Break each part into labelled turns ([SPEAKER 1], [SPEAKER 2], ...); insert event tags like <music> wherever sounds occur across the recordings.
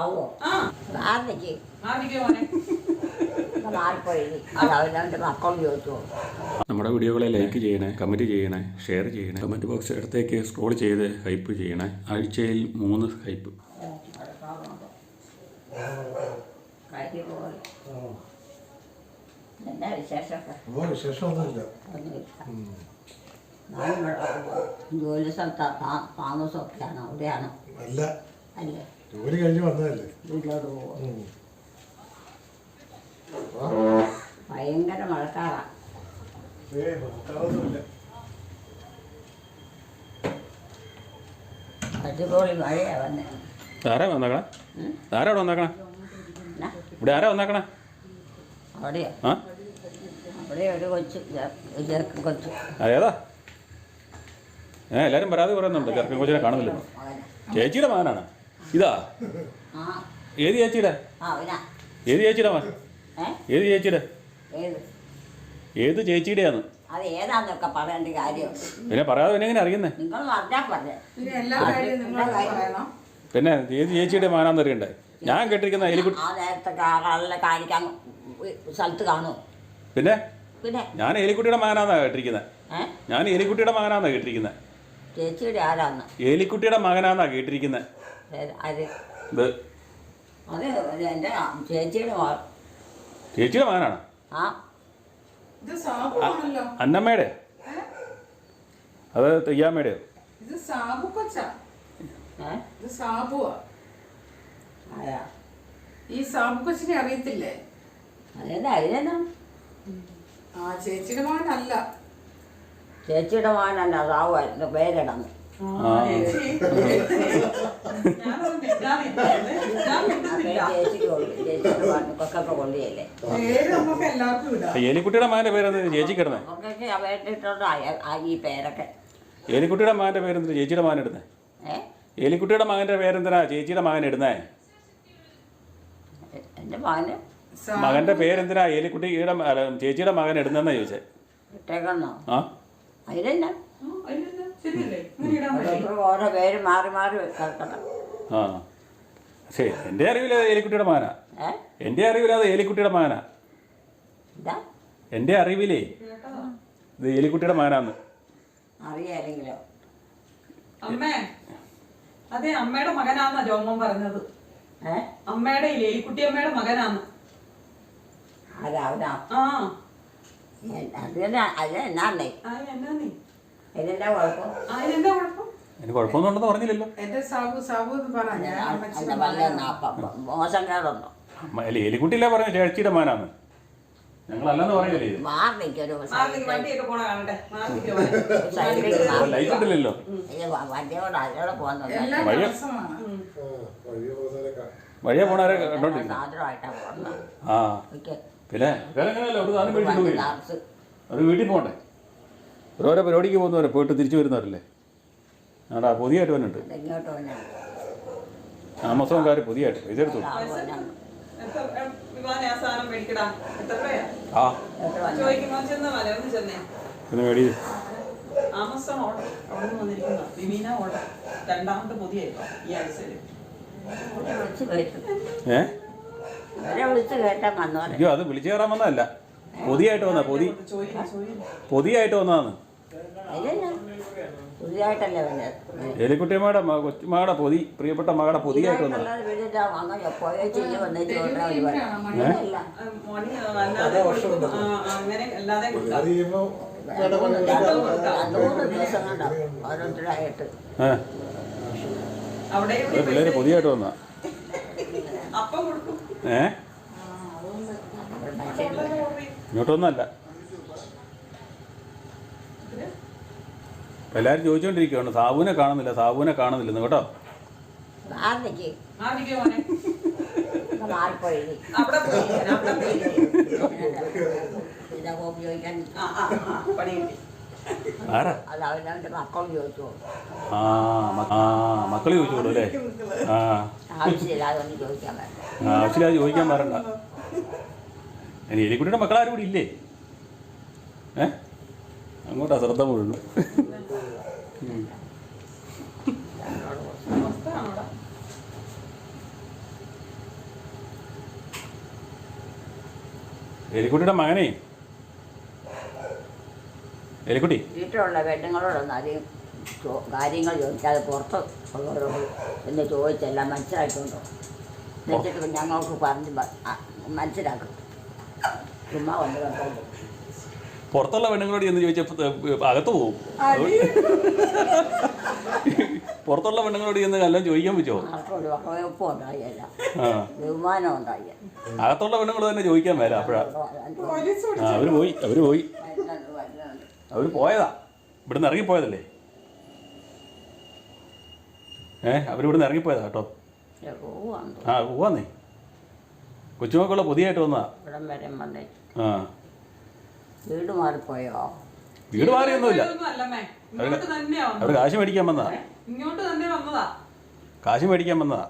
[SPEAKER 1] ആവോ? ആർന്നിക്ക്? അവനവന്റെ ചോദിച്ചു.
[SPEAKER 2] നമ്മുടെ വീഡിയോകളെ ലൈക്ക് ചെയ്യണേ കമന്റ് ചെയ്യണേ ഷെയർ ചെയ്യണേ കമന്റ് ബോക്സ് ഇടത്തേക്ക് സ്ക്രോൾ ചെയ്ത് ഹൈപ്പ് ചെയ്യണേ. ആഴ്ചയിൽ മൂന്ന് ഹൈപ്പ്.
[SPEAKER 1] ജോലി സ്ഥലത്ത് താമസമൊക്കെയാണ് അവിടെയാണ്?
[SPEAKER 3] അല്ല.
[SPEAKER 1] അല്ലേ?
[SPEAKER 3] ജോലി കഴിഞ്ഞ് വന്നതല്ലേ?
[SPEAKER 1] വീട്ടിലോട്ട് പോകും ഭയങ്കര അടിപൊളി വന്നേ.
[SPEAKER 2] ആരാ വന്നേക്കണേ? ആരാ ഇവിടെ വന്നേക്കണേ?
[SPEAKER 1] എന്നാ
[SPEAKER 2] ഇവിടെ ആരാ വന്നേക്കണേ?
[SPEAKER 1] അവിടെയോ?
[SPEAKER 2] ആ?
[SPEAKER 1] അവിടെ ഒരു കൊച്ചു ചെ- ഒരു ചെറുക്കൻ കൊച്ചു.
[SPEAKER 2] അതേതാ? ഏ എല്ലാവരും പരാതി പറയുന്നുണ്ട്. ചെറുക്കൻ കൊച്ചിനെ കാണുന്നില്ലല്ലോ ചേച്ചിയുടെ മകനാണ്. ഇതാ?
[SPEAKER 1] ആ.
[SPEAKER 2] ഏത് ചേച്ചിയുടെ? ഏത് ചേച്ചിയുടെ മകൻ
[SPEAKER 1] ഏ?
[SPEAKER 2] ഏത് ചേച്ചിയുടെ?
[SPEAKER 1] ഏത്?
[SPEAKER 2] ചേച്ചിയുടെയാണ്?
[SPEAKER 1] അത് ഏതാന്നൊക്കെ പറയേണ്ട കാര്യം.
[SPEAKER 2] പിന്നെ പറയാതെ പിന്നെ എങ്ങനെ അറിയുന്നേ?
[SPEAKER 1] നിങ്ങൾ പറഞ്ഞാൽ പറഞ്ഞേ.
[SPEAKER 4] പിന്നെ
[SPEAKER 2] ഏത് ചേച്ചിയുടെ മാനാന്ന് അറിയണ്ടേ? ഞാൻ കേട്ടിരിക്കുന്ന എലിക്കുട്ടി
[SPEAKER 1] നേരത്തെ കാണിക്കാൻ സ്ഥലത്ത് കാണുമോ
[SPEAKER 2] പിന്നെ?
[SPEAKER 1] പിന്നെ?
[SPEAKER 2] ഞാൻ എലിക്കുട്ടിയുടെ മകനാന്നാ കേട്ടിരിക്കുന്നത് ഞാൻ എലിക്കുട്ടിയുടെ മകനാന്നാ കേട്ടിരിക്കുന്നത്
[SPEAKER 1] ചേച്ചിയുടെ ആരാന്ന്?
[SPEAKER 2] എലിക്കുട്ടിയുടെ മകനാന്നാ കേട്ടിരിക്കുന്നത്
[SPEAKER 1] ആര്
[SPEAKER 2] ഇത്
[SPEAKER 1] അത് എന്റെ ചേച്ചിയുടെ
[SPEAKER 2] ചേച്ചിയുടെ മകനാണ്?
[SPEAKER 1] ആ.
[SPEAKER 4] ഇത് സാബുവാണല്ലോ
[SPEAKER 2] അന്നമ്മയുടെ? അത് തെയ്യാമ്മയുടെ?
[SPEAKER 4] ഇത് സാബു കൊച്ചാ.
[SPEAKER 1] ഏ?
[SPEAKER 4] ഇത് സാബുവാ.
[SPEAKER 1] ആരാ?
[SPEAKER 4] ഈ സാബു കൊച്ചിനെ അറിയത്തില്ലേ?
[SPEAKER 1] അതെന്താ അതിനെന്നാ
[SPEAKER 4] ആ ചേച്ചിയുടെ മകനല്ല.
[SPEAKER 1] ചേച്ചിയുടെ മകനല്ല സാവു പേരിടന്ന്
[SPEAKER 2] എലിക്കുട്ടിയുടെ മാന്റെ പേരെന്ത്? ചേച്ചി കിടന്നേ. എലിക്കുട്ടിയുടെ മാന്റെ പേരെന്ത്? ചേച്ചിയുടെ ഇടുന്നേ.
[SPEAKER 1] ഏ
[SPEAKER 2] എലിക്കുട്ടിയുടെ മകന്റെ പേരെന്തിനാ ചേച്ചിയുടെ മകൻ ഇടുന്നേ? മകന്റെ പേരെന്തിനാ എലിക്കുട്ടിയുടെ ചേച്ചിയുടെ മകൻ ഇടുന്നെന്നാ ചോദിച്ചേ? ആ?
[SPEAKER 1] അതിനെന്നാ
[SPEAKER 4] അറിവില്ലാതെ
[SPEAKER 1] ഏലിക്കുട്ടിയുടെ ഓരോ പേര് മാറി മാറി കേൾക്കണം.
[SPEAKER 2] ആ. ശരി എന്റെ എലിക്കുട്ടിയുടെ മകനാ.
[SPEAKER 1] ഏ?
[SPEAKER 2] എന്റെ അറിവിൽ അത് എലിക്കുട്ടിയുടെ മകനാ. എന്റെ അറിവിലേ ഇത് ഏലിക്കുട്ടിയുടെ മകനാന്ന്.
[SPEAKER 1] അറിയാലെങ്കിലോ?
[SPEAKER 4] അമ്മേ. അതെ അമ്മയുടെ മകനാന്നാ രോമം പറഞ്ഞത്. അമ്മയുടെ ഇല്ലേ എലിക്കുട്ടി അമ്മയുടെ മകനാന്ന്.
[SPEAKER 1] അവനാ?
[SPEAKER 4] ആ.
[SPEAKER 1] അതിനാ അത് എന്നാന്നേ?
[SPEAKER 4] ആ എന്നാ
[SPEAKER 1] കുഴപ്പം?
[SPEAKER 4] അതിനെന്താ കുഴപ്പം?
[SPEAKER 2] അതിന് പറഞ്ഞില്ലല്ലോ.
[SPEAKER 4] എന്റെ സാബു സാബു എന്ന് പറ ഞാൻ
[SPEAKER 1] അല്ല
[SPEAKER 4] അമ്മച്ചിയുടെ
[SPEAKER 1] വല്ല
[SPEAKER 4] മകനാ.
[SPEAKER 1] മോശം കേടുണ്ടോ
[SPEAKER 2] മ- അല്ല എലിക്കുട്ടിയില്ലേ പറഞ്ഞു ചേച്ചിയുടെ ഞങ്ങളല്ലെന്ന് പറയല്ലേ ഇത്?
[SPEAKER 1] മാറി നിൽക്കൊരു
[SPEAKER 4] മാർലിക്ക് വണ്ടിയൊക്കെ പോണ കാണട്ടെ മാർലിക്ക് പോരെ.
[SPEAKER 1] സൈഡിലേക്ക്
[SPEAKER 2] അപ്പോൾ ലൈറ്റ് ഇട്ടില്ലല്ലോ
[SPEAKER 1] വണ്ടിയോട് അതിലൂടെ പോകുന്നുണ്ട്?
[SPEAKER 4] എല്ലാം
[SPEAKER 2] വഴിയെ-
[SPEAKER 4] തടസ്സമാണ്
[SPEAKER 3] ആ, വഴിയെ പോകുന്നവരൊക്കെ
[SPEAKER 2] വഴിയെ പോണവരെ കണ്ടോണ്ടിരിക്കുന്നു.
[SPEAKER 1] സാധനമായിട്ടാണ് പോകുന്നത്.
[SPEAKER 2] ആ.
[SPEAKER 1] ഓക്കെ
[SPEAKER 2] പിന്നെ അങ്ങനെയല്ല ഒരു സാധനം മേടിച്ചിട്ട് പോയി. വീട്ടിൽ പോകണ്ടേ? ഓരോരോ പരിപാടിക്ക് പോകുന്നവരെ പോയിട്ട് തിരിച്ചു വരുന്നവരല്ലേ? ആടാ പുതിയതായിട്ട് വന്നിട്ട്. ആമസോൺകാർ പുതിയതായിട്ട് പൈസ എടുത്തു
[SPEAKER 4] ആ. ആമസോൺ വിമീന രണ്ടാമത്തെ ഈ
[SPEAKER 2] അത് വിളിച്ചു കയറാൻ വന്നതല്ല. പൊതിയായിട്ട് വന്ന പൊതി. പൊതിയായിട്ട് വന്നതാണ്. എലിക്കുട്ടിയമ്മയുടെ കൊച്ചുമകളുടെ പൊതി പ്രിയപ്പെട്ട മകളുടെ പൊതിയായിട്ട്
[SPEAKER 4] ഇവിടെ
[SPEAKER 2] പിള്ളേര് പൊതിയായിട്ട് വന്ന
[SPEAKER 4] അപ്പം കൊടുക്കും.
[SPEAKER 2] ഏ? ഇങ്ങോട്ടൊന്നല്ല ഇപ്പം എല്ലാവരും ചോദിച്ചുകൊണ്ടിരിക്കുകയാണ് സാബുവിനെ കാണുന്നില്ല സാബുവിനെ കാണുന്നില്ലെന്ന് കേട്ടോ.
[SPEAKER 1] മക്കൾ
[SPEAKER 2] ചോദിച്ചോളൂ അല്ലേ? ആ.
[SPEAKER 1] ആവശ്യമില്ലാതെ ചോദിക്കാൻ
[SPEAKER 2] പറയണ്ട എലിക്കുട്ടിയുടെ മക്കളാരും കൂടി ഇല്ലേ? ഏ? അങ്ങോട്ടാ ശ്രദ്ധ മുഴുവൻ എലിക്കുട്ടിയുടെ മകനെ. എലിക്കുട്ടി.
[SPEAKER 1] വീട്ടിലുള്ള പെണ്ണുങ്ങളോടൊന്നും അധികം കാര്യങ്ങൾ ചോദിക്കാതെ പുറത്ത് ഉള്ളവരോട് എന്ന് ചോദിച്ചെല്ലാം മനസ്സിലാക്കിക്കൊണ്ടോ എന്നിട്ട് ഞങ്ങൾക്ക് പറഞ്ഞ് മനസ്സിലാക്കും. ചുമ്മാ വന്ന്
[SPEAKER 2] പുറത്തുള്ള പെണ്ണുങ്ങളോട് എന്ന് ചോദിച്ചപ്പോൾ അകത്ത് പോകും <laughs> പുറത്തുള്ള പെണ്ണുങ്ങളോട് ചെന്ന് എല്ലാം ചോദിക്കാൻ പറ്റുമോ
[SPEAKER 1] ബഹുമാനം
[SPEAKER 2] അകത്തുള്ള പെണ്ണുങ്ങൾ തന്നെ ചോദിക്കാൻ വരാം അപ്പോഴാ. അവർ പോയി അവർ പോയി. അവർ പോയതാ. ഇവിടുന്ന് ഇറങ്ങിപ്പോയതല്ലേ? ഏ അവരിവിടുന്ന് ഇറങ്ങിപ്പോയതാ കേട്ടോ. ആ പോവാന്നേ. കൊച്ചുമക്കുള്ള പുതിയതായിട്ട് വന്നതാ.
[SPEAKER 1] ഇവിടം വരെ വന്നേ.
[SPEAKER 2] ആ.
[SPEAKER 1] വീട് മാറിപ്പോയോ?
[SPEAKER 2] വീട് മാറിയൊന്നുമില്ല.
[SPEAKER 4] ഇങ്ങോട്ട് തന്നെയാ
[SPEAKER 2] അവർ
[SPEAKER 4] വന്നത്.
[SPEAKER 2] കാശ് മേടിക്കാൻ വന്നതാ.
[SPEAKER 4] ഇങ്ങോട്ട് തന്നെ വന്നതാ.
[SPEAKER 2] കാശ് മേടിക്കാൻ വന്നതാ.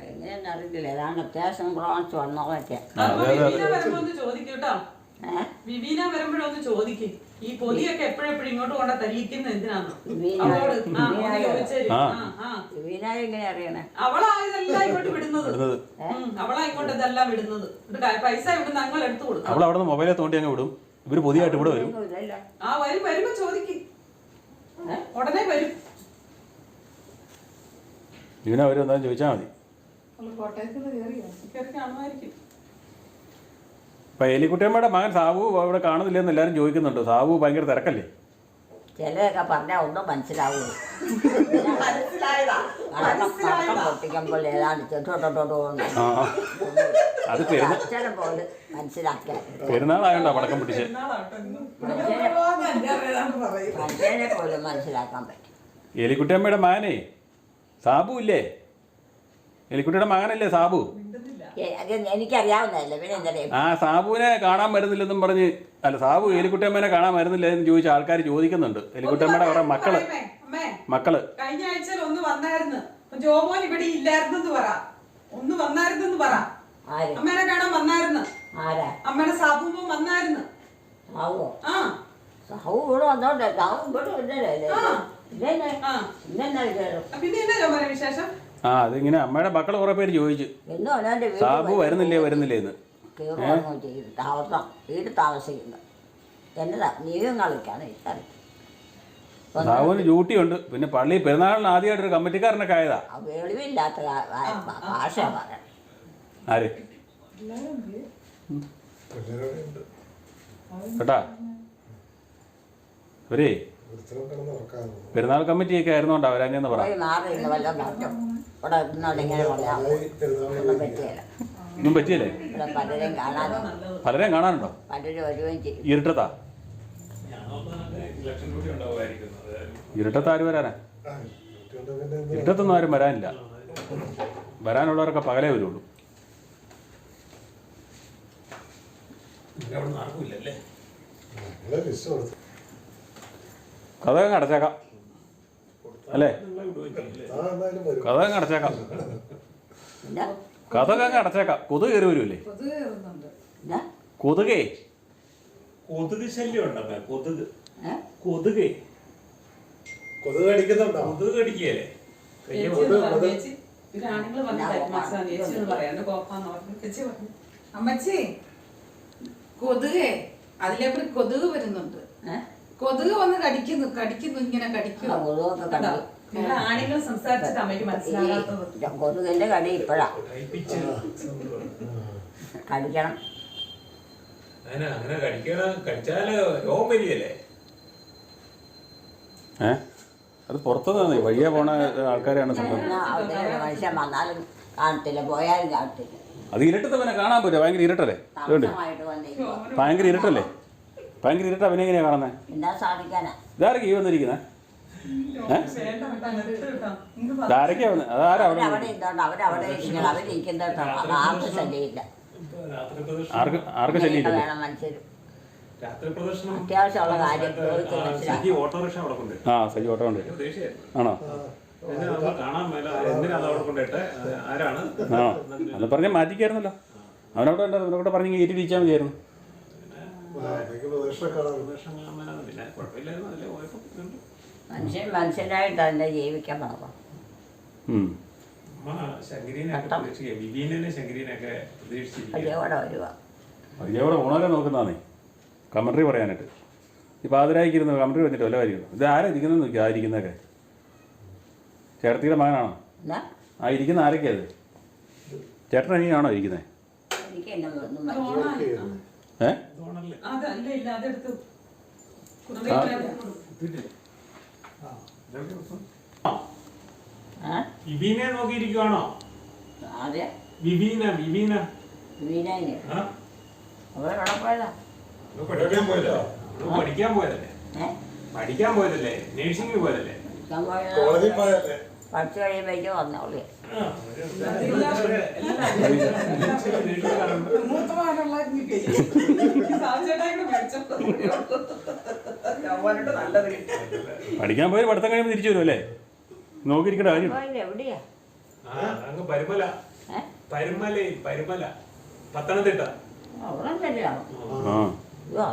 [SPEAKER 1] എങ്ങനെയാണെന്ന് അറിയത്തില്ല. ഏതാണ്ട് അത്യാവശ്യം പ്രാവശ്യം വന്നോളൊക്കെ
[SPEAKER 2] ആ,
[SPEAKER 4] അപ്പൊ
[SPEAKER 2] അതെ, അതെ,
[SPEAKER 4] വിവീന വരുമ്പോ ഒന്ന് ചോദിക്കും കേട്ടോ.
[SPEAKER 1] ഏഹ്
[SPEAKER 4] വിവീന വരുമ്പോഴൊന്ന് ചോദിക്കും. ഈ പൊതിയൊക്കെ എപ്പോഴെപ്പോഴും ഇങ്ങോട്ട് കൊണ്ട തല്ലിക്കുന്ന എന്തിനാന്ന്.
[SPEAKER 1] വിവീന-
[SPEAKER 4] അവളോട് ആ ഒന്ന്?
[SPEAKER 2] ആ.
[SPEAKER 4] ആ ആ.
[SPEAKER 1] വീണായി എങ്ങനെ അറിയണേ?
[SPEAKER 4] അവളാ ഇതെല്ലാം ഇങ്ങോട്ട് വിടുന്നത്.
[SPEAKER 2] വിടുന്നത്.
[SPEAKER 4] ഉം, അവളാ ഇങ്ങോട്ട് ഇതെല്ലാം വിടുന്നത്. എന്നിട്ട് ക- പൈസ ഇവിടുന്ന് ഞങ്ങൾ എടുത്തു കൊടുക്കും.
[SPEAKER 2] അവൾ അവിടെ നിന്ന് മൊബൈലെ തോണ്ടി അങ്ങ് വിടും. ഇവർ പുതിയതായിട്ട് ഇവിടെ വരും.
[SPEAKER 4] ആ വരും വരുമ്പോ ചോദിക്കും. ഉടനെ വരും.
[SPEAKER 2] ഇവനെ അവർ എന്താണെന്ന് ചോദിച്ചാൽ മതി. ഇപ്പം എലിക്കുട്ടിയമ്മയുടെ മകൻ സാബു അവിടെ കാണുന്നില്ലെന്ന് എല്ലാവരും ചോദിക്കുന്നുണ്ട്. സാബു ഭയങ്കര തിരക്കല്ലേ?
[SPEAKER 1] ചിലതൊക്കെ പറഞ്ഞാൽ ഒന്നും മനസ്സിലാവുള്ളൂ കടക്കം പൊട്ടിക്കുമ്പോൾ ഏതാണ്ട് ചെട്ടോട്ടോട്ടോ.
[SPEAKER 2] അത് പെരുന്ന
[SPEAKER 1] അച്ഛനെ പോലെ മനസ്സിലാക്കാൻ.
[SPEAKER 2] പെരുന്നാളായോണ്ടാ പടക്കം പിടിച്ച്
[SPEAKER 1] മനുഷ്യനെ പോലും മനസ്സിലാക്കാൻ പറ്റും.
[SPEAKER 2] എലിക്കുട്ടിയമ്മയുടെ മകനെ സാബു ഇല്ലേ? എലിക്കുട്ടിയുടെ മകനല്ലേ സാബു?
[SPEAKER 1] ഏ, അത് എനിക്കറിയാവുന്നതല്ലേ പിന്നെ
[SPEAKER 2] ആ സാബുവിനെ കാണാൻ വരുന്നില്ലെന്നും പറഞ്ഞ് അല്ല സാബു എലിക്കുട്ടിയമ്മേനെ കാണാൻ വരുന്നില്ല എന്ന് ചോദിച്ച ആൾക്കാർ ചോദിക്കുന്നുണ്ട്. എലിക്കുട്ടിയമ്മയുടെ കുറെ
[SPEAKER 4] മക്കൾ.
[SPEAKER 2] മക്കൾ.
[SPEAKER 4] കഴിഞ്ഞ ആഴ്ചയിൽ ഒന്ന് വന്നായിരുന്നു. ജോമോൻ ഇവിടെ ഇല്ലായിരുന്നു പറ. ഒന്ന് വന്നായിരുന്നു പറ.
[SPEAKER 1] ആര്?
[SPEAKER 4] അമ്മേനെ കാണാൻ വന്നായിരുന്നു.
[SPEAKER 1] അമ്മയുടെ
[SPEAKER 4] സാബുമ്പോ സാബുമോ വന്നായിരുന്നു ആ.
[SPEAKER 1] സാവു ഇവിടെ വന്നോട്ടെ സാവു ഇവിടെ
[SPEAKER 4] ആ.
[SPEAKER 2] അതിങ്ങനെ അമ്മയുടെ മക്കൾ കുറെ പേര് ചോദിച്ചു. സാബു വരുന്നില്ലേ വരുന്നില്ലേ
[SPEAKER 1] കയറുകയോ ചെയ്ത്? താമസം വീട് താമസിക്കുന്നു. എന്നതാ? നീയും കളിക്കാണ് ഇഷ്ടം
[SPEAKER 2] സാബുവിന് ഡ്യൂട്ടിയുണ്ട്. പിന്നെ പള്ളി പെരുന്നാളിന് ആദ്യമായിട്ടൊരു കമ്മിറ്റിക്കാരനൊക്കെ ആയതാ.
[SPEAKER 1] വെളിവില്ലാത്ത ഭാഷ പറയാം
[SPEAKER 2] ആര്? കേട്ടാ ഒരേ പെരുന്നാൾ കമ്മിറ്റിയൊക്കെ ആയിരുന്നോണ്ടാ വരാഞ്ഞെന്ന് പറ.
[SPEAKER 1] പോയി മാറി ഇന്ന് വല്ലതും പറഞ്ഞു ഇവിടെ ഇന്നോട് ഇങ്ങനെ പറയാം ഒന്നും പറ്റിയല്ല? ഇവിടെ പലരെയും കാണാനും
[SPEAKER 2] പലരെയും കാണാനുണ്ടോ
[SPEAKER 1] പലരും
[SPEAKER 2] ഇരുട്ടത്താ ഇരുട്ടത്ത്? ആര് വരാനാ? ഇരുട്ടത്തൊന്നും ആരും വരാനില്ല. വരാനുള്ളവരൊക്കെ പകലേ വരുള്ളൂ. കഥ അങ്ങ് അടച്ചേക്കാം. അല്ലേ? കഥ അങ്ങ് അടച്ചേക്കാം.
[SPEAKER 1] പിന്നെ
[SPEAKER 2] കഥ അങ്ങ് അടച്ചേക്കാം കൊതുക് കയറി വരുമല്ലേ കൊതുകേ?
[SPEAKER 5] കൊതുക് ശല്യം ഉണ്ടമ്മേ കൊതുക്.
[SPEAKER 1] ഏ?
[SPEAKER 5] കൊതുകേ.
[SPEAKER 3] കൊതുക് കടിക്കുന്നുണ്ടോ?
[SPEAKER 5] കൊതുക് കടിക്കുകയല്ലേ
[SPEAKER 4] ചേച്ചി എന്ന് പറഞ്ഞു, ചേച്ചി പിന്നെ ആണുങ്ങൾ വന്നിട്ട് മനസ്സിലാണ് ചേച്ചി എന്ന് പറയാം. കോപ്പാന്ന് പറഞ്ഞു. ചേച്ചി പറഞ്ഞു
[SPEAKER 6] അമ്മച്ചി കൊതുകേ അതിലേക്കൂടി കൊതുക് വരുന്നുണ്ട്.
[SPEAKER 1] ഏ?
[SPEAKER 6] കൊതുക് വന്ന് കടിക്കുന്നു കടിക്കുന്നു ഇങ്ങനെ
[SPEAKER 1] ആ
[SPEAKER 6] കടിക്കുന്നു.
[SPEAKER 1] കൊതുകൊക്കെ
[SPEAKER 4] കണ്ടോ? സംസാരിച്ചിട്ട് അമ്മയ്ക്ക് മനസ്സിലാകാത്തത്.
[SPEAKER 1] കൊതുകിന്റെ കടി ഇപ്പോഴാ.
[SPEAKER 5] കളിക്കണം.
[SPEAKER 1] കടിക്കണം
[SPEAKER 5] അങ്ങനെ അങ്ങനെ കടിക്കണ കടിച്ചാൽ രോഗം വരികയല്ലേ?
[SPEAKER 2] ഏ? അത് പുറത്തുനിന്ന് വഴിയെ പോണ ആൾക്കാരെയാണ് സംഭവം
[SPEAKER 1] എന്നാ അവിടെ ഒരു മനുഷ്യൻ വന്നാലും കാണത്തില്ല. പോയാലും കാണത്തില്ല.
[SPEAKER 2] അത് ഇരുട്ടത്തവനെ കാണാൻ പറ്റുമോ? ഭയങ്കര ഇരുട്ടല്ലേ? ഭയങ്കര ഇരുട്ടല്ലേ? ഭയങ്കര ഇരട്ട അവനെ എങ്ങനെയാ കാണുന്നത് ഇതാരൊക്കെ ഈ വന്നിരിക്കുന്നത് വന്നത് അതാരാ
[SPEAKER 1] ആർക്കും ശല്യമില്ല.
[SPEAKER 5] കൊണ്ടിട്ട്
[SPEAKER 2] ആ സജി ഓട്ടോ ഉണ്ട് ആണോ?
[SPEAKER 5] എന്നെ നമ്മൾ കാണാൻ മേല എന്തിനാ അത്
[SPEAKER 2] പറഞ്ഞ മാറ്റിക്കായിരുന്നല്ലോ. അവനവിടെ ഉണ്ടായിരുന്നു അവനോട് പറഞ്ഞ് കയറ്റി വിളിച്ചാൽ മതിയായിരുന്നു.
[SPEAKER 1] മനുഷ്യൻ മനുഷ്യനായിട്ട് തന്നെ ജീവിക്കാൻ
[SPEAKER 2] നോക്കുന്നതാണേ. കമൻട്രി പറയാനായിട്ട്. ഈ ആദരായിരിക്കുന്നു കമൻട്രി വന്നിട്ട് വല്ല കാര്യം ഇത് ആരാ ഇരിക്കുന്നത് നോക്കി ആ ഇരിക്കുന്നതൊക്കെ. ചേട്ടത്തിയുടെ മകനാണോ? ആ ഇരിക്കുന്ന ആരൊക്കെയാ അത് ചേട്ടൻ അനിയനാണോ ഇരിക്കുന്നത്
[SPEAKER 4] ഏഹ്.
[SPEAKER 2] ഏ?
[SPEAKER 5] വിവീനെ നോക്കിയിരിക്കുവാണോ?
[SPEAKER 1] എവിടെ പോയതാ?
[SPEAKER 5] പഠിക്കാൻ പോയതോ. പഠിക്കാൻ പോയതല്ലേ? പഠിക്കാൻ പോയതല്ലേ? നേഴ്സിംഗിന് പോയതല്ലേ?
[SPEAKER 3] കോളേജിൽ പോയല്ലേ
[SPEAKER 1] പഠിച്ചു കഴിയുമ്പോഴേക്കും വന്നോളൂ
[SPEAKER 5] ആ,
[SPEAKER 2] പഠിക്കാൻ പോയി പഠിത്തം കഴിയുമ്പോൾ തിരിച്ചു വരും അല്ലേ? നോക്കിയിരിക്കേണ്ട കാര്യം.
[SPEAKER 5] പരുമല. പരുമലേ പരുമല. പത്തനംതിട്ട.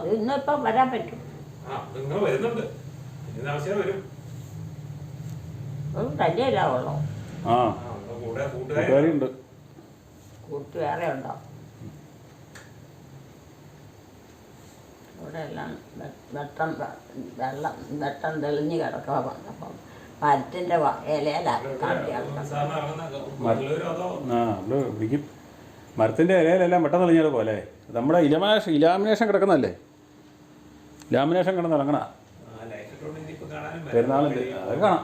[SPEAKER 1] ഇന്നിപ്പം വരാൻ പറ്റും.
[SPEAKER 5] നിങ്ങൾ വരുന്നുണ്ട്. ആവശ്യം വരും.
[SPEAKER 1] അത് തന്നെയല്ല ഉള്ളൂ.
[SPEAKER 2] ആ.
[SPEAKER 5] കൂട്ടുകാരി.
[SPEAKER 2] കൂട്ടുകാരിയുണ്ട്.
[SPEAKER 1] കൂട്ട് വേറെ ഉണ്ടോ? ഇവിടെ എല്ലാം വെട്ടം വെള്ളം വെട്ടം തെളിഞ്ഞ് കിടക്കുക അപ്പം മരത്തിന്റെ ഇലയിലാണ് കാട്ടി
[SPEAKER 2] മരത്തിന്റെ ഇലയിലെല്ലാം വെട്ടം തെളിഞ്ഞത് പോലെ. നമ്മുടെ ഇലമാഷ ഇലാമിനേഷൻ കിടക്കുന്നല്ലേ ലാമിനേഷൻ കിടന്ന് ഇറങ്ങണ. പെരുന്നാളിന്റെ അത് കാണാം.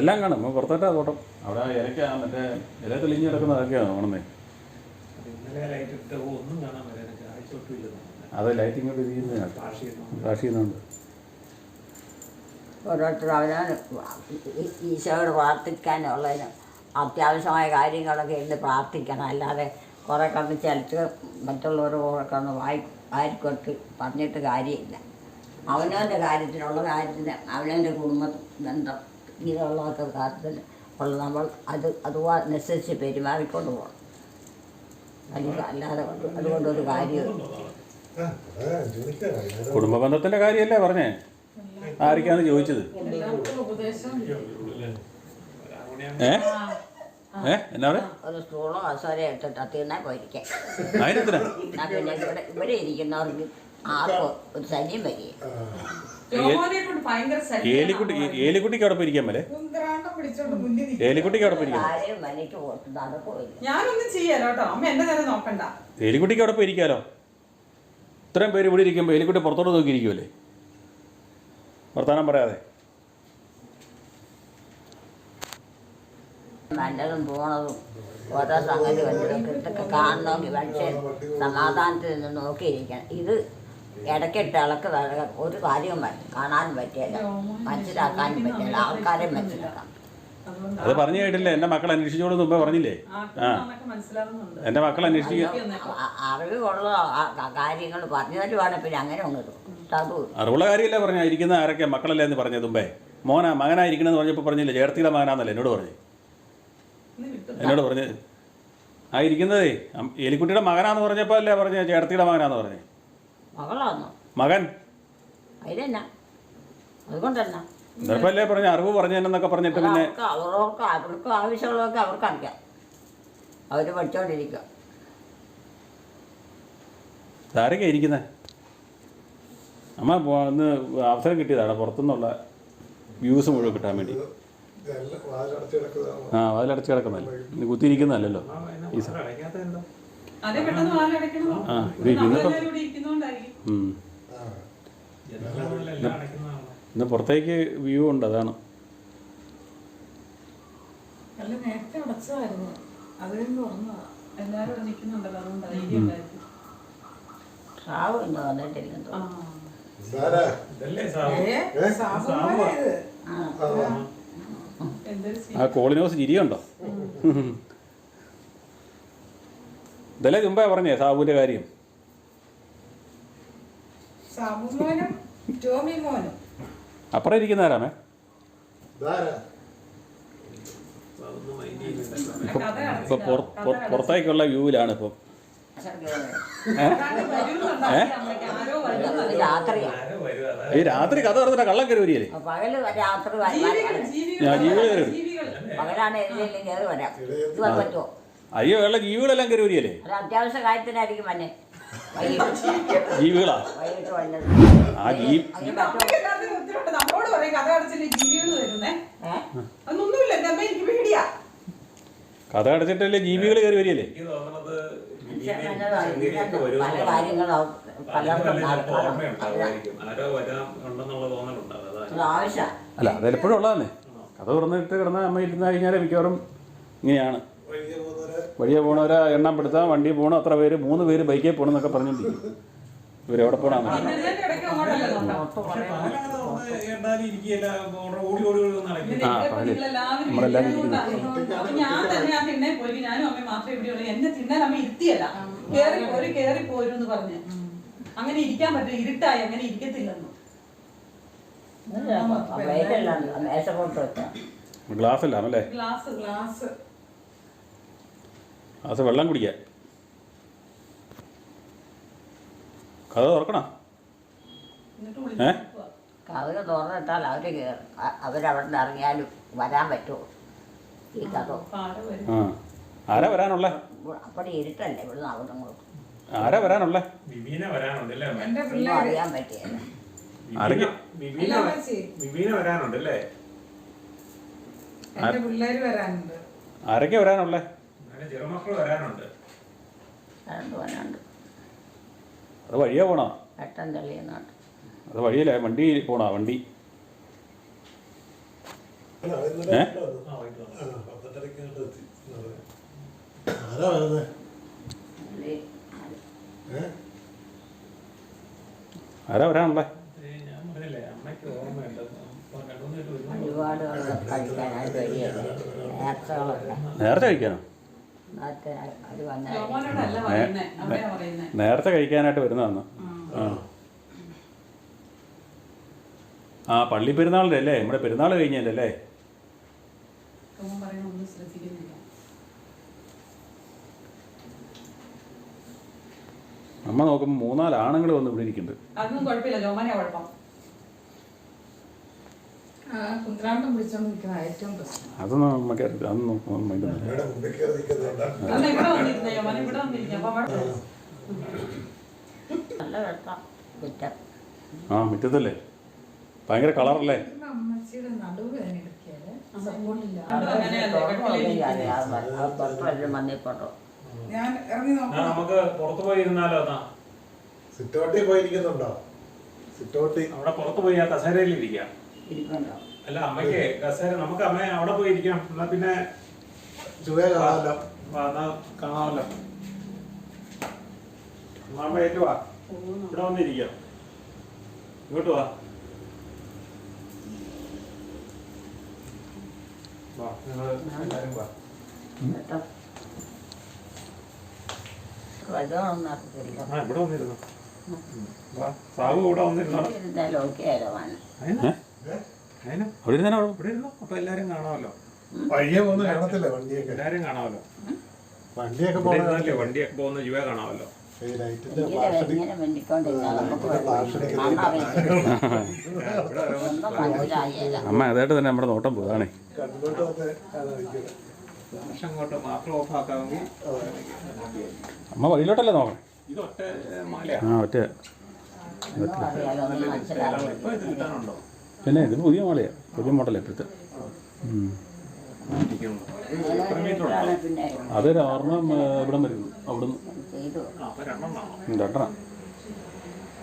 [SPEAKER 2] എല്ലാം കാണും. നമ്മൾ പുറത്തോട്ടാ തോട്ടം. അവിടെ ആ ഇലയ്ക്ക മറ്റേ ഇല തെളിഞ്ഞ് കിടക്കുന്ന അതൊക്കെയാണ് ഓണമേ
[SPEAKER 5] ഇന്നലെ ലൈറ്റ് ഇട്ട് ഒന്നും കാണാൻ വരാനൊക്കെ ആഴ്ച
[SPEAKER 2] അത് ലൈറ്റിംഗ് ഒക്കെ ചെയ്യുന്നതാണ്
[SPEAKER 5] ഭാഷ
[SPEAKER 2] കാശ് ചെയ്യുന്നുണ്ട്
[SPEAKER 1] ഓരോരുത്തർ അവനവന് ഈ- ഈശോയോട് പ്രാർത്ഥിക്കാനുള്ളതിന് അത്യാവശ്യമായ കാര്യങ്ങളൊക്കെ ഇരുന്ന് പ്രാർത്ഥിക്കണം. അല്ലാതെ കുറേ കണ്ട് ചലിച്ച് മറ്റുള്ളവർ കണ്ട് വായി വാരിക്കൊട്ട് പറഞ്ഞിട്ട് കാര്യമില്ല. അവനവന്റെ കാര്യത്തിനുള്ള കാര്യത്തിന് അവനവന്റെ കുടുംബ ബന്ധം ഇതിലുള്ളതൊക്കെ കാര്യത്തിൽ ഉള്ള നമ്മൾ അത് അതുനുസരിച്ച് പെരുമാറിക്കൊണ്ട് പോകണം. അല്ലാതെ അതുകൊണ്ടൊരു കാര്യമില്ല
[SPEAKER 2] കുടുംബ ബന്ധത്തിന്റെ കാര്യമല്ലേ പറഞ്ഞേ? ആരൊക്കെയാണ് ചോദിച്ചത്? ഏ? ഏ എന്നാ പറയാ?
[SPEAKER 1] ഒരു സ്റ്റൂളോ അസോരയോ എടുത്തിട്ട് തിണ്ണെ പോയിരിക്കാം.
[SPEAKER 2] അതിനെന്തിനാ?
[SPEAKER 1] എന്നാ പിന്നെ ഇവിടെ ഇവിടെ ഇരിക്കുന്നവർക്ക് ആർക്കും ഒരു ശല്യം വരിക
[SPEAKER 4] ജോമോനെ ഭയങ്കര ശല്യമാണ്
[SPEAKER 2] ഏലിക്കുട്ടി ഏലിക്കുട്ടിക്ക് അവിടെ പോയിരിക്കാൻ മേലെ? ഏലിക്കുട്ടിക്ക് അവിടെ പോയിരിക്കാം?
[SPEAKER 1] ആരെയും
[SPEAKER 4] ഞാനൊന്നും ചെയ്യാലോ കേട്ടോ അമ്മ എന്റെ നേരെ നോക്കണ്ട.
[SPEAKER 2] എലിക്കുട്ടിക്ക് അവിടെ പോയിരിക്കാലോ? ഇത്രയും പേര് ഇവിടെ ഇരിക്കുമ്പോൾ എലിക്കുട്ടി പുറത്തോട്ട് നോക്കിയിരിക്കുമല്ലേ വർത്താനം പറയാതെ.
[SPEAKER 1] നല്ലതും പോണതും ഓരോ സംഗതി ഇതൊക്കെ കാണണമെങ്കിൽ മനുഷ്യൻ സമാധാനത്തിൽ നിന്ന് നോക്കിയിരിക്കണം. ഇത് ഇടയ്ക്കിട്ട് ഇളക്ക് ഒരു കാര്യവും പറ്റും കാണാനും പറ്റിയല്ല മനസ്സിലാക്കാനും പറ്റിയല്ല ആൾക്കാരെ മനസ്സിലാക്കാം.
[SPEAKER 2] അത് പറഞ്ഞു കേട്ടില്ല? എന്റെ മക്കൾ അന്വേഷിച്ചോട് മുമ്പേ പറഞ്ഞില്ലേ? ആ
[SPEAKER 4] എന്റെ
[SPEAKER 2] എന്റെ മക്കൾ അന്വേഷിക്കുക.
[SPEAKER 1] അറിവുള്ള കാര്യങ്ങൾ പറഞ്ഞു തരുവാണെങ്കിൽ പിന്നെ അങ്ങനെ
[SPEAKER 2] അറിവുള്ള കാര്യമല്ലേ പറഞ്ഞ? ഇരിക്കുന്ന ആരൊക്കെ മക്കളല്ലേ എന്ന് പറഞ്ഞത് മുമ്പേ. മോനാ മകനായിരിക്കണമെന്ന് പറഞ്ഞപ്പോൾ പറഞ്ഞില്ലേ? ചേർത്തിയുടെ മകനാന്നല്ലേ എന്നോട് പറഞ്ഞു. എന്നോട് പറഞ്ഞു. ആ ഇരിക്കുന്നതേ എലിക്കുട്ടിയുടെ മകനാന്ന് പറഞ്ഞപ്പോൾ അല്ലേ പറഞ്ഞ? ചേർത്തിയുടെ മകനാന്ന് പറഞ്ഞു.
[SPEAKER 1] മകളാണോ
[SPEAKER 2] മകൻ.
[SPEAKER 1] അതുകൊണ്ടെന്നാ?
[SPEAKER 2] അല്ലേ പറഞ്ഞ അറിവ് പറഞ്ഞെന്നൊക്കെ പറഞ്ഞിട്ട് പിന്നെ
[SPEAKER 1] അവർക്ക് അവർക്ക് അവർക്ക് അറിയാം. അവർ പഠിച്ചോണ്ടിരിക്കുക
[SPEAKER 2] ഇരിക്കുന്നത് അമ്മ ഇന്ന് അവസരം കിട്ടിയതാണ് പുറത്തുനിന്നുള്ള വ്യൂസ് മുഴുവൻ കിട്ടാൻ വേണ്ടി. ആ വാതിലടച്ച് കിടക്കുന്നല്ലേ ഇന്ന് കുത്തിയിരിക്കുന്നതല്ലോ ഈ ആ ഇത് ഇന്നിപ്പം
[SPEAKER 4] നമ്മളെല്ലാവരും ഇവിടെ ഇരിക്കുന്നോണ്ടായിരിക്കും
[SPEAKER 2] ഉം.
[SPEAKER 3] ആ
[SPEAKER 5] എല്ലാം അടയ്ക്കുന്നതാണോ
[SPEAKER 2] ഇന്ന് പുറത്തേക്ക് വ്യൂ ഉണ്ട് അതാണ്.
[SPEAKER 4] ആ.
[SPEAKER 2] കോളിനോസ് ചിരിയുണ്ടോ? ഇതല്ലേ മുമ്പേ പറഞ്ഞേ സാബുവിന്റെ കാര്യം?
[SPEAKER 6] സാബു മോനും ടോമി മോനും.
[SPEAKER 2] അപ്പുറം ഇരിക്കുന്ന ആരാമേ? ഇപ്പൊ പുറത്തേക്കുള്ള വ്യൂവിലാണ് ഇപ്പം. ഈ രാത്രി കഥ പറഞ്ഞിട്ട് കള്ളം
[SPEAKER 1] കരുവരിയല്ലേ
[SPEAKER 2] അയ്യോ വെള്ള ജീവികളെല്ലാം
[SPEAKER 1] കരുവരിയല്ലേ അത്യാവശ്യ കാര്യത്തിനായിരിക്കും മന്നെ
[SPEAKER 2] ജീവികളാ? ആ ജീ
[SPEAKER 4] പറയും കഥ അടച്ചില്ലേ ജീവികൾ വരുന്നേ? അതൊന്നുമില്ല എന്റെ അമ്മ എനിക്ക് പേടിയാ.
[SPEAKER 2] കഥ അടച്ചിട്ടല്ലേ ജീവികൾ കയറി വരികയല്ലേ?
[SPEAKER 5] എനിക്ക് തോന്നുന്നത്
[SPEAKER 1] പല
[SPEAKER 5] വരുമെന്ന്
[SPEAKER 1] കാര്യങ്ങളും അവ-
[SPEAKER 5] പലർക്കും
[SPEAKER 1] പലർക്കും
[SPEAKER 5] ചിലപ്പോൾ
[SPEAKER 1] നടക്കണം.
[SPEAKER 5] ഓർമ്മയുണ്ടാവുമായിരിക്കും ആരോ വരാൻ ഉണ്ടെന്നുള്ള തോന്നലുണ്ടാവും.
[SPEAKER 1] അത്.
[SPEAKER 5] അതാണ്
[SPEAKER 1] ആവശ്യമാണ്
[SPEAKER 2] അല്ല അതെപ്പോഴും ഉള്ളതന്നെ കഥ തുറന്നിട്ട് കിടന്ന അമ്മ ഇരുന്ന് കഴിഞ്ഞാൽ മിക്കവാറും ഇങ്ങനെയാണ്.
[SPEAKER 3] വഴിയെ പോകുന്നവരെ
[SPEAKER 2] എണ്ണം പെടുത്താൻ വണ്ടി പോകണം അത്ര പേര് മൂന്ന് പേര് ബൈക്കിൽ പോകണമെന്നൊക്കെ പറഞ്ഞോണ്ടിരിക്കും ഇവരെവിടെ
[SPEAKER 5] പോണാ? നമ്മളെല്ലാം
[SPEAKER 2] ആ, പകൽ. നമ്മളെല്ലാവരും
[SPEAKER 4] ഞാൻ തന്നെ ആ തിണ്ണെ പോയി ഞാനും അമ്മയും മാത്രമേ ഇവിടെ ഉള്ളൂ എന്നെ തിണ്ണാൻ അമ്മ ഇരുത്തിയല്ല കേറി പോരും കേറി പോരും എന്ന് പറഞ്ഞ് അങ്ങനെ ഇരിക്കാൻ പറ്റും ഇരുട്ടായി അങ്ങനെ ഇരിക്കത്തില്ലെന്നു
[SPEAKER 2] അല്ലേ?
[SPEAKER 4] Glass
[SPEAKER 6] glass.
[SPEAKER 2] ഗ്ലാസ് വെള്ളം കുടിക്കാൻ. കഥ തുറക്കണ? ഏ?
[SPEAKER 1] കഥ തുറന്നിട്ടാൽ അവർ അവരവിടെ നിന്ന് ഇറങ്ങിയാലും വരാൻ പറ്റുമോ ഈ കഥ.
[SPEAKER 2] ആ. ആരാ വരാനുള്ളേ?
[SPEAKER 1] അപ്പടി ഇരുട്ടല്ലേ ഇവിടുന്ന് അവിടെ അങ്ങോട്ട്
[SPEAKER 2] ആരാ വരാനുള്ളേ?
[SPEAKER 5] വിവീന വരാനുണ്ടല്ലേ
[SPEAKER 6] എന്റെ
[SPEAKER 1] ഒന്നും
[SPEAKER 6] പിള്ളേര്.
[SPEAKER 1] അറിയാൻ പറ്റിയല്ല.
[SPEAKER 2] ആരൊക്കെ?
[SPEAKER 5] വിവീന വിവീന വരാനുണ്ടല്ലേ
[SPEAKER 6] എന്റെ പിള്ളേര് വരാനുണ്ട്.
[SPEAKER 2] ആരൊക്കെ വരാനുള്ളേ?
[SPEAKER 5] അങ്ങനെ ചെറുമക്കൾ വരാനുണ്ട്.
[SPEAKER 1] രണ്ട് വരാണ്ട്
[SPEAKER 2] അത് വഴിയാ പോണോ?
[SPEAKER 1] വെട്ടം തെളിയുന്നുണ്ട്
[SPEAKER 2] അത് വഴിയല്ലേ? വണ്ടി പോണോ? വണ്ടി. ഏ?
[SPEAKER 3] ആരാ
[SPEAKER 1] വരാണല്ലേ
[SPEAKER 2] നേരത്തെ കഴിക്കാനോ?
[SPEAKER 1] നേരത്തെ
[SPEAKER 2] കഴിക്കാനായിട്ട് വരുന്നതാണ് ആ. പള്ളി പെരുന്നാളിന്റെ അല്ലേ നമ്മുടെ പെരുന്നാൾ കഴിഞ്ഞല്ലേ അല്ലേ അമ്മ നോക്കുമ്പോൾ മൂന്നാൽ ആണുങ്ങൾ വന്ന് ഇവിടെ ഇരിക്കുന്നുണ്ട്
[SPEAKER 4] അതൊന്നും കുഴപ്പമില്ല ജോമോനെ കുഴപ്പം
[SPEAKER 6] ആ കുന്ത്രാണ്ടം പിടിച്ചോണ്ട് നിൽക്കുന്ന ഏറ്റവും പ്രശ്നം.
[SPEAKER 2] അതൊന്നും നമുക്ക്
[SPEAKER 1] അത് കുറ്റം
[SPEAKER 2] ആ. മുറ്റത്തല്ലേ? ഭയങ്കര കളറല്ലേ?
[SPEAKER 6] അമ്മച്ചിയുടെ നടുവ്
[SPEAKER 4] അത്
[SPEAKER 6] ഞാൻ ഇറങ്ങി
[SPEAKER 5] നമുക്ക് പുറത്ത് പോയി ഇരുന്നാലോ
[SPEAKER 3] സിറ്റോട്ടി പോയിരിക്കുന്നുണ്ടോ സിറ്റോട്ടി
[SPEAKER 5] അവിടെ പുറത്ത് പോയി ആ കസേരയിൽ ഇരിക്കാം. അല്ല അമ്മയ്ക്ക് കസേര നമുക്ക് അമ്മ അവിടെ പോയി ഇരിക്കാം എന്നാ പിന്നെ
[SPEAKER 3] ചുവ കാണാമല്ലോ.
[SPEAKER 5] വാ, എന്നാ കാണാമല്ലോ. അമ്മ ഏറ്റു വാ. ഇവിടെ വന്നിരിക്കാം ഇങ്ങോട്ട് വാ. വാ നിങ്ങൾ എല്ലാവരും വാ. ഇവിടെ വന്നിരുന്നു. വാ സാബു ഇവിടെ വന്നിരുന്നോ.
[SPEAKER 2] അവിടെ ഇരുന്നാ
[SPEAKER 5] ഇവിടെ ഇരുന്നു അപ്പൊ എല്ലാരും കാണാമല്ലോ
[SPEAKER 3] വഴിയെ പോകുന്ന കാണത്തില്ലേ വണ്ടിയൊക്കെ
[SPEAKER 5] എല്ലാരും
[SPEAKER 3] വണ്ടിയൊക്കെ
[SPEAKER 5] വണ്ടിയൊക്കെ പോകുന്ന
[SPEAKER 2] അമ്മ അതായിട്ട് തന്നെ നമ്മുടെ നോട്ടം പോകാണേ അമ്മ വഴിയിലോട്ടല്ലേ നോക്കണേ
[SPEAKER 5] ഇത് ഒറ്റ മാലയാ
[SPEAKER 2] ആ ഒറ്റ
[SPEAKER 5] ഇപ്പൊ ഇത് കിട്ടാനുണ്ടോ
[SPEAKER 2] പിന്നെ ഇത് പുതിയ മോളയാ പുതിയ മോഡലാണ് ഇപ്പോഴത്തെ. അതൊരു ഒരെണ്ണം ഇവിടെ വരുന്നു അവിടുന്ന്.
[SPEAKER 5] രണ്ടെണ്ണം.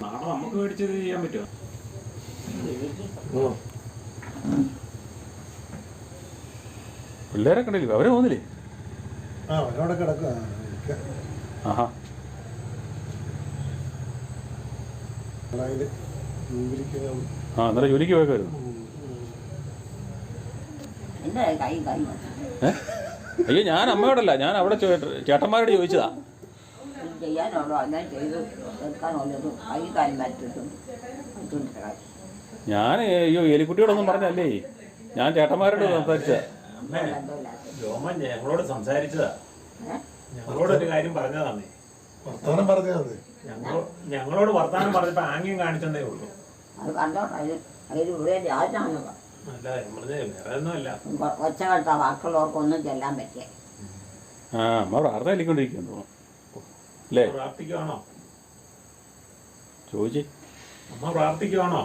[SPEAKER 5] നമുക്ക് മേടിച്ചത് ചെയ്യാൻ പറ്റുമോ
[SPEAKER 2] പിള്ളേരെ കണ്ടില്ലേ? അവരെ പോകുന്നില്ലേ? ആഹാ. ആ അന്നേരം ജോലിക്ക് പോയേക്കായിരുന്നു അയ്യോ ഞാൻ അമ്മയോടല്ല. ഞാൻ അവിടെ ചേട്ടന്മാരോട് ചോദിച്ചതാ. ഞാൻ അയ്യോ എലിക്കുട്ടിയോടൊന്നും പറഞ്ഞല്ലേ ഞാൻ ചേട്ടന്മാരോട് സംസാരിച്ചതാ.
[SPEAKER 5] ജോമൻ ഞങ്ങളോട് സംസാരിച്ചതാ. ഞങ്ങളോട് ഒരു കാര്യം പറഞ്ഞതാന്നേ
[SPEAKER 3] വർത്താനം പറഞ്ഞാൽ
[SPEAKER 5] ഞങ്ങളോട് വർത്താനം പറഞ്ഞപ്പോ ആംഗ്യം കാണിച്ചതേ ഉള്ളൂ.
[SPEAKER 1] അത് കണ്ടോട്ടെ അതിൽ ഇവിടെ ഒച്ച കേട്ട വാക്കുള്ളവർക്കൊന്നും ചെല്ലാൻ പറ്റിയ
[SPEAKER 2] ആ അമ്മ പ്രാർത്ഥന ചൊല്ലിക്കൊണ്ടിരിക്കുന്നു. തോന്നുന്നു അല്ലേ
[SPEAKER 5] പ്രാർത്ഥിക്കുവാണോ?
[SPEAKER 2] ചോദിച്ചേ.
[SPEAKER 5] അമ്മ പ്രാർത്ഥിക്കുവാണോ?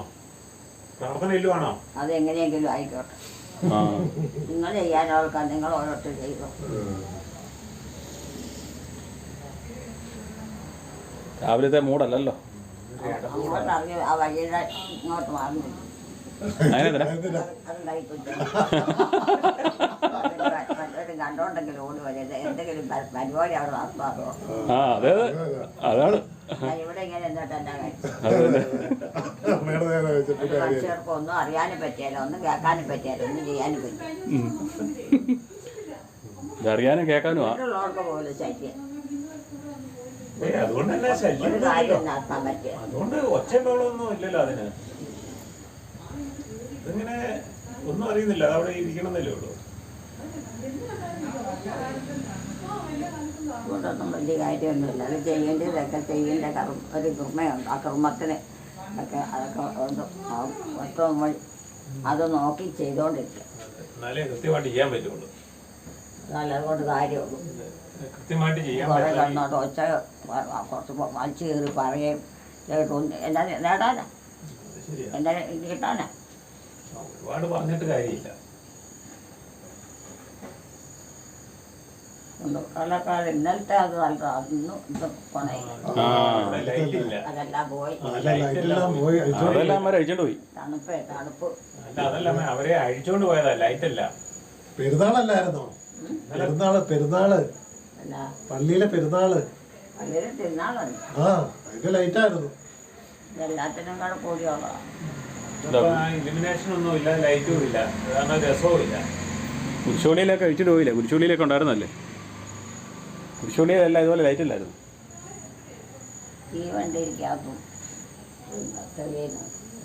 [SPEAKER 1] അതെങ്ങനെയെങ്കിലും ആയിക്കോട്ടെ.
[SPEAKER 2] ആ.
[SPEAKER 1] നിങ്ങൾ ചെയ്യാനവർക്ക് നിങ്ങൾ ഓരോരുത്തർ ചെയ്തു
[SPEAKER 2] രാവിലത്തെ മൂടല്ലല്ലോ.
[SPEAKER 1] ആ വഴിയുടെ ഇങ്ങോട്ട് മാറി
[SPEAKER 2] അങ്ങനെ
[SPEAKER 1] കണ്ടോണ്ടെങ്കിലും ഓടി വരരുത് എന്തെങ്കിലും പരിപാടി അവിടെ
[SPEAKER 2] അതാണ്.
[SPEAKER 1] ഇവിടെ ഇങ്ങനെ എന്നിട്ട് മനുഷ്യർക്ക് ഒന്നും അറിയാനും പറ്റിയാലോ? ഒന്നും കേൾക്കാനും പറ്റിയാലോ? ഒന്നും ചെയ്യാനും പറ്റില്ല
[SPEAKER 2] അറിയാനും കേൾക്കാനും
[SPEAKER 1] പോലും
[SPEAKER 5] അതുകൊണ്ട് തന്നെ ശല്യം അതുകൊണ്ട് ഒച്ച ഒച്ചയുണ്ടോളൊന്നും ഇല്ലല്ലോ അതിന്. ഇതിങ്ങനെ ഒന്നും അറിയുന്നില്ല. അവിടെ ഇരിക്കണമെന്നല്ലേ ഉള്ളൂ.
[SPEAKER 1] അതുകൊണ്ടൊന്നും വലിയ കാര്യമൊന്നുമില്ല. അത് ചെയ്യേണ്ടതൊക്കെ ചെയ്യേണ്ട കർമ്മ ഒരു കൃമയുണ്ട് ആ കർമ്മത്തിന് ഒക്കെ അതൊക്കെ ഉണ്ട് നമ്മൾ അത് നോക്കി ചെയ്തുകൊണ്ടിരിക്കുക
[SPEAKER 5] എന്നാലേ കൃത്യമായിട്ട് ചെയ്യാൻ പറ്റുള്ളൂ.
[SPEAKER 1] എന്നാലും അതുകൊണ്ട് കാര്യമുള്ളൂ.
[SPEAKER 5] കൃത്യമായിട്ട് ചെയ്യാൻ
[SPEAKER 1] കുറേ
[SPEAKER 5] പറ്റില്ല.
[SPEAKER 1] കണ്ണോട്ട് ഒച്ച വ- വ- കുറച്ച് വലിച്ചു കയറി പറയുകയും നേടാനാ കിട്ടാനാ?
[SPEAKER 5] ഒരുപാട് പറഞ്ഞിട്ട് കാര്യമില്ല.
[SPEAKER 1] കള്ളക്കാർ ഇന്നലത്തെ അത് ഇത് അതെല്ലാം പോയി. തണുപ്പ് തണുപ്പ്.
[SPEAKER 5] അല്ല അതല്ല അവരെ അഴിച്ചോണ്ട് പോയതാ ലൈറ്റ് അല്ല
[SPEAKER 3] പെരുന്നാളല്ലായിരുന്നോ? പെരുന്നാൾ
[SPEAKER 1] പെരുന്നാൾ.
[SPEAKER 3] പള്ളിയിലെ പെരുന്നാൾ.
[SPEAKER 1] പള്ളിയിൽ തിന്നാളുണ്ട്
[SPEAKER 3] ആ അതിന്റെ ലൈറ്റായിരുന്നു.
[SPEAKER 2] പോയില്ലേ? കുരിശോളിയിലൊക്കെ ഉണ്ടായിരുന്നല്ലേ? കുരിശോളിയിലല്ല ഇതുപോലെ ലൈറ്റ് ഇല്ലായിരുന്നു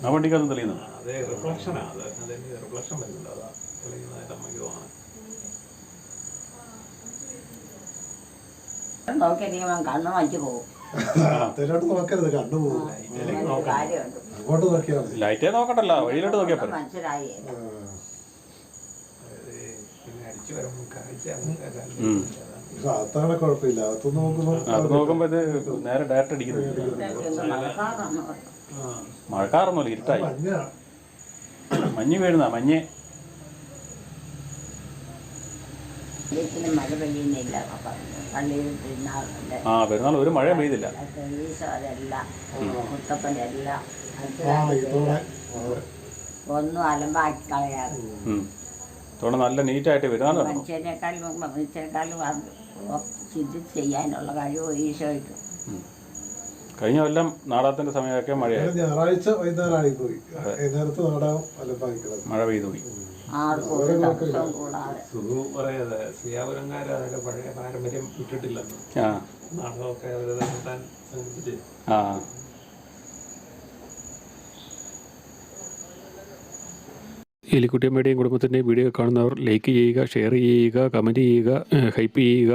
[SPEAKER 2] ആ വണ്ടിക്കകത്തും തെളിയുന്നു
[SPEAKER 5] അത് റിഫ്ലക്ഷനാ അത് റിഫ്ലക്ഷൻ വരുന്നുണ്ട്. അതാ തെളിയുന്നതായിട്ട് അമ്മയ്ക്ക് തോന്നുന്നത്
[SPEAKER 1] കണ്ണ് പോകും
[SPEAKER 3] അതിലോട്ട് നോക്കരുത് പോകും
[SPEAKER 1] കാര്യമുണ്ട്.
[SPEAKER 3] അങ്ങോട്ട് നോക്കിയാൽ മതി.
[SPEAKER 2] ലൈറ്റേ നോക്കണ്ടല്ലോ വഴിയിലോട്ട് നോക്കിയാൽ
[SPEAKER 1] മനസ്സിലായി
[SPEAKER 3] ആ.
[SPEAKER 5] അത്.
[SPEAKER 3] പക്ഷെ അകത്താണ് കുഴപ്പമില്ല. അകത്ത് നോക്കുമ്പോൾ
[SPEAKER 2] അത് നോക്കുമ്പോൾ ഇത് നേരെ ഡയറക്റ്റ് അടിക്കുന്നത്. മഴക്കാറൊന്നുമില്ല ഇരുട്ടായി.
[SPEAKER 3] മഞ്ഞ്
[SPEAKER 2] വീഴുന്ന മഞ്ഞ്.
[SPEAKER 1] വീട്ടിൽ മഴ പെയ്യുന്നില്ല. പള്ളിയിൽ തിന്നാളുണ്ട്
[SPEAKER 2] ആ പെരുന്നാൾ ഒരു മഴ പെയ്തില്ല.
[SPEAKER 1] അതെല്ലാം. ഒന്നും അലമ്പാക്കി കളയാറ്
[SPEAKER 2] നല്ല നീറ്റായിട്ട്
[SPEAKER 1] മനുഷ്യനേക്കാളും മനുഷ്യനേക്കാളും അത് ചിന്തിച്ച് ചെയ്യാനുള്ള കഴിവ് ഈശോയ്ക്ക്.
[SPEAKER 2] കഴിഞ്ഞ കൊല്ലം നാടകത്തിന്റെ സമയമൊക്കെ മഴയായി.
[SPEAKER 3] ഞായറാഴ്ച വൈകുന്നേരമായി പോയി നാടകം
[SPEAKER 2] മഴ പെയ്തു പോയി.
[SPEAKER 1] ആർക്കും ഒരു തടസ്സവും കൂടാതെ.
[SPEAKER 5] സുഖു പറയാതെ സിയാപുരംകാർ അതൊക്കെ പഴയ പാരമ്പര്യം വിട്ടിട്ടില്ലെന്ന്
[SPEAKER 2] ആ.
[SPEAKER 5] നാടകമൊക്കെ അവർ നടത്താൻ ശ്രമിച്ചിട്ട്.
[SPEAKER 2] ആ. എലിക്കുട്ടിയമ്മയുടെയും കുടുംബത്തിന്റെയും വീഡിയോ കാണുന്നവർ ലൈക്ക് ചെയ്യുക ഷെയർ ചെയ്യുക കമന്റ് ചെയ്യുക ഹൈപ്പ് ചെയ്യുക.